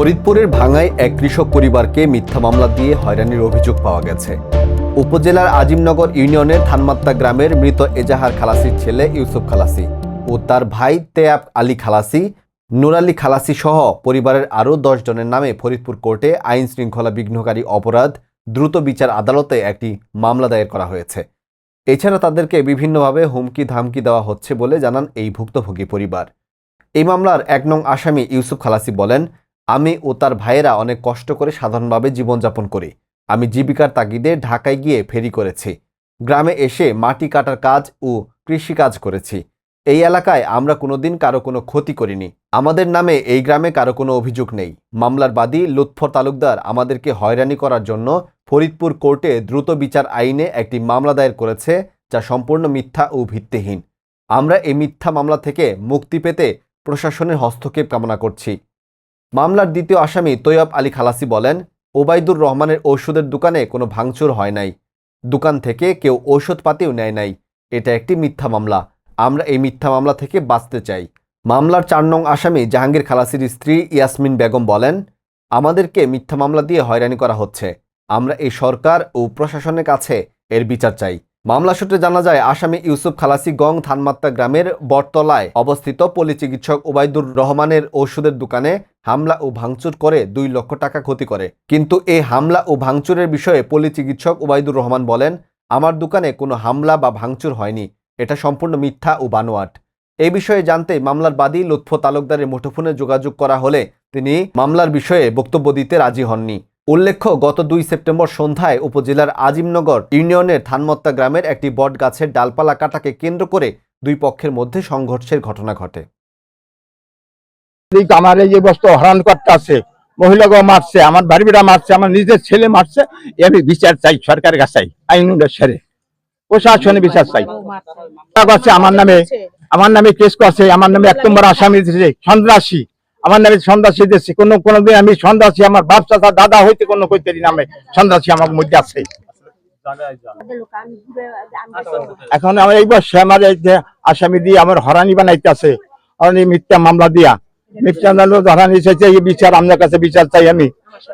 ফরিদপুরের ভাঙায় এক কৃষক পরিবারকে মিথ্যা মামলা দিয়ে হয়রানির অভিযোগ পাওয়া গেছে। উপজেলার আজিমনগর ইউনিয়নের থানমাত্তা গ্রামের মৃত এজাহার খালাসির ছেলে ইউসুফ খালাসি ও তার ভাই তেয়াব আলী খালাসি, নুর আলী খালাসি সহ পরিবারের আরও দশ জনের নামে ফরিদপুর কোর্টে আইন শৃঙ্খলা বিঘ্নকারী অপরাধ, দ্রুত বিচার আদালতে একটি মামলা দায়ের করা হয়েছে। এছাড়া তাদেরকে বিভিন্নভাবে হুমকি ধামকি দেওয়া হচ্ছে বলে জানান এই ভুক্তভোগী পরিবার। এই মামলার এক নং আসামি ইউসুফ খালাসি বলেন আমি ও তার ভাইয়েরা অনেক কষ্ট করে সাধারণভাবে জীবনযাপন করি। আমি জীবিকার তাগিদে ঢাকায় গিয়ে ফেরি করেছি। গ্রামে এসে মাটি কাটার কাজ ও কৃষিকাজ করেছি। এই এলাকায় আমরা কোনোদিন কারও কোনো ক্ষতি করিনি। আমাদের নামে এই গ্রামে কারও কোনো অভিযোগ নেই। মামলার বাদী লুৎফর তালুকদার আমাদেরকে হয়রানি করার জন্য ফরিদপুর কোর্টে দ্রুত বিচার আইনে একটি মামলা দায়ের করেছে, যা সম্পূর্ণ মিথ্যা ও ভিত্তিহীন। আমরা এই মিথ্যা মামলা থেকে মুক্তি পেতে প্রশাসনের হস্তক্ষেপ কামনা করছি। মামলার দ্বিতীয় আসামি তৈয়ব আলী খালাসি বলেন, ওবায়দুর রহমানের ঔষধের দোকানে কোনো ভাঙচুর হয় নাই। দোকান থেকে কেউ ঔষধপাতিও নেয় নাই। এটা একটি মিথ্যা মামলা। আমরা এই মিথ্যা মামলা থেকে বাঁচতে চাই। মামলার চার নং আসামি জাহাঙ্গীর খালাসির স্ত্রী ইয়াসমিন বেগম বলেন, আমাদেরকে মিথ্যা মামলা দিয়ে হয়রানি করা হচ্ছে। আমরা এই সরকার ও প্রশাসনের কাছে এর বিচার চাই। মামলা সূত্রে জানা যায়, আসামি ইউসুফ খালাসি গং থানমাত্তা গ্রামের বটতলায় অবস্থিত পলি চিকিৎসক ওবায়দুর রহমানের ওষুধের দোকানে হামলা ও ভাঙচুর করে দুই লক্ষ টাকা ক্ষতি করে। কিন্তু এই হামলা ও ভাঙচুরের বিষয়ে পলি চিকিৎসক ওবায়দুর রহমান বলেন, আমার দোকানে কোনো হামলা বা ভাঙচুর হয়নি। এটা সম্পূর্ণ মিথ্যা ও বানোয়াট। এ বিষয়ে জানতে মামলার বাদী লুৎফ তালুকদারের মুঠোফোনে যোগাযোগ করা হলে তিনি মামলার বিষয়ে বক্তব্য দিতে রাজি হননি। উল্লেখ্য, গত দুই সেপ্টেম্বর সন্ধ্যায় উপজেলার আজিমনগর ইউনিয়নের থানমত্তা গ্রামের একটি বট গাছের ডালপালা কাটাকে কেন্দ্র করে দুই পক্ষের মধ্যে সংঘর্ষের ঘটনা ঘটে। আমার এই বস্তু হরণ করতে আছে মহিলাকে মারছে, আমার ভারিবিরা মারছে, আমার নিজের ছেলে মারছে আমি বিচার চাই, সরকারের কাছে আইন সেরে প্রশাসনে বিচার চাই। আছে আমার নামে আমার নামে কেস করছে, আমার নামে এক নম্বর আসামি দিয়েছে, সন্ত্রাসী। আমার নামে সন্ত্রাসী দিয়েছে, কোনো, কোনোদিন আমি সন্ত্রাসী, আমার বাপ, চাচা, দাদা হইতে কোনো কইতে নামে সন্ত্রাসী আমার মধ্যে আছে। এখন আমার এই বছর আমার আসামি দিয়ে আমার হরানি বানাইতে আছে হরানি মিথ্যা মামলা দিয়া। চাইছে এই বিচার আপনার কাছে বিচার চাই আমি।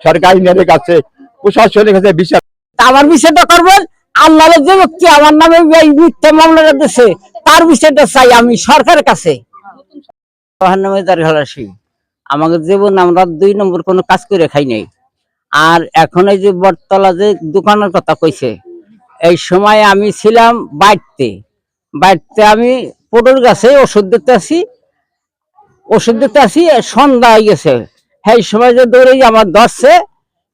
সরকারি নেতার কাছে প্রশাসনের কাছে বিচার। আমার বিষয়টা করবেন আল্লাহর যে ব্যক্তি আমার নামে এই মিথ্যা মামলাটা দিচ্ছে তার বিষয়টা চাই আমি সরকারের কাছে। আমার নামে আমাদের জীবন আমরা দুই নম্বর কোনো কাজ করে খাই নাই। আর এখন এই যে বটতলা যে দোকানের কথা কইছে এই সময় আমি ছিলাম বাড়িতে। বাড়িতে আমি পটল গাছে ওষুধ দিতে আসি ওষুধ দিতে আসি সন্ধ্যা হয়ে গেছে। সেই সময় যে দৌড়ে আমার ধরছে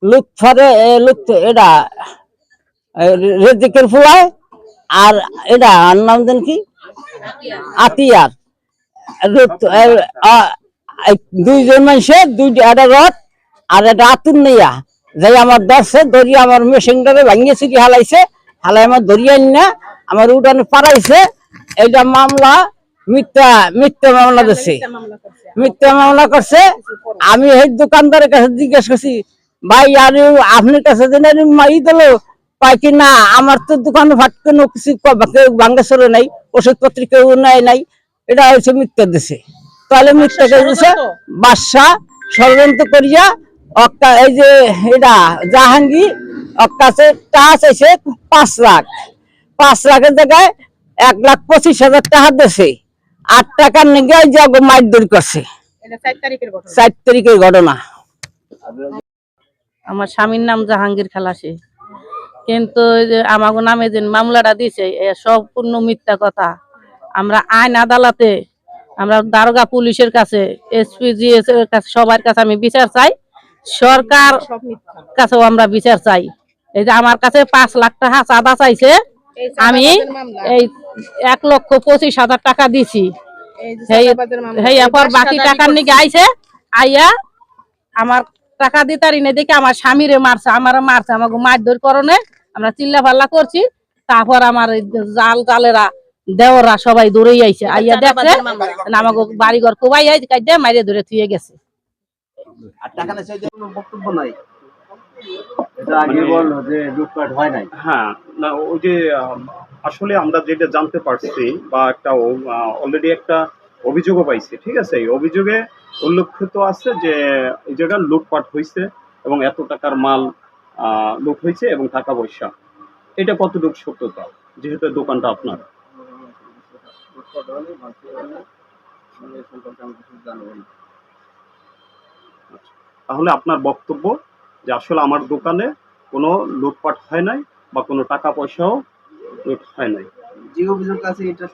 লুৎফরে লুৎ এটা রেজিকের ফুলায়, আর এটা, আর নাম দেন কি? আতিয়ার। দুইজন মানুষে, দুইটা, একটা রথ, আর একটা আতুর নেইয়া যাই আমার ধরছে দড়ি আমার মেশিনটারে ভাঙিয়ে চুরি হালাইছে, হালাই আমার দড়িয়ে না, আমার উঠানে পারাইছে এইটা মামলা মিথ্যা মিথ্যা মামলা দিচ্ছে মিথ্যা মামলা করছে। আমি এই দোকানদারের কাছে জিজ্ঞেস করছি ভাই আর আপনার কাছে মাই দিল? পাই কি না আমার তো দোকানে ভাট কোনো কিছু ভাঙ্গা চলে নাই ওষুধ পত্র কেউ নেয় নাই। এটা হচ্ছে মিথ্যা দিছে। তাহলে মিথ্যা দিছে? বাদশা ষড়যন্ত্র করিয়া অক্কা এই যে এটা জাহাঙ্গীর অক্কাছে টাকা চাইছে পাঁচ লাখ। পাঁচ লাখের জায়গায় এক লাখ পঁচিশ হাজার টাকা দিছে। আট টাকার নিগে এই যে মারধর করছে। চার তারিখের ঘটনা। চার তারিখের ঘটনা। আমার স্বামীর নাম জাহাঙ্গীর খালাসি। কিন্তু ওই যে আমাকে নামে যে মামলাটা দিছে এ সম্পূর্ণ মিথ্যা কথা। আমরা আইন আদালতে আমরা দারোগা পুলিশের কাছে এসপিজিএস এর কাছে সবার কাছে আমি বিচার চাই। সরকার কাছেও আমরা বিচার চাই। এই যে আমার কাছে পাঁচ লাখ টাকা চাঁদা চাইছে আমি এই এক লক্ষ পঁচিশ হাজার টাকা দিছি। বাকি টাকার নিকে আইছে আইয়া আমার টাকা দিতারি না দেখে আমার স্বামীরে মারছে আমার মারছে আমাকে মারধর করনে আমরা চিল্লা পাল্লা করছি তারপর আমার জাল জালেরা দেওরা সবাই দৌড়ে আইছে আইয়া দেখছে আমাকে বাড়ি ঘর কোবাই আইছে কাজে মাইরে ধরে থুয়ে গেছে। বক্তব্য নাই? এটা আগে বলল যে লুটপাট হয় নাই। হ্যাঁ না ওই যে আসলে আমরা যেটা জানতে পারছি বা একটা অলরেডি একটা অভিযোগও পাইছি, ঠিক আছে? এই অভিযোগে উল্লেখিত আছে যে এই জায়গায় লুটপাট হয়েছে এবং এত টাকার মাল লুট হয়েছে এবং টাকা পয়সা। এটা কতটুকু সত্যতা? যেহেতু দোকানটা আপনার। তাহলে আপনার বক্তব্য যে আসলে আমার দোকানে কোনো লুটপাট হয় নাই বা কোনো টাকা পয়সাও হয় নাই। যে অভিযোগ আছে এটা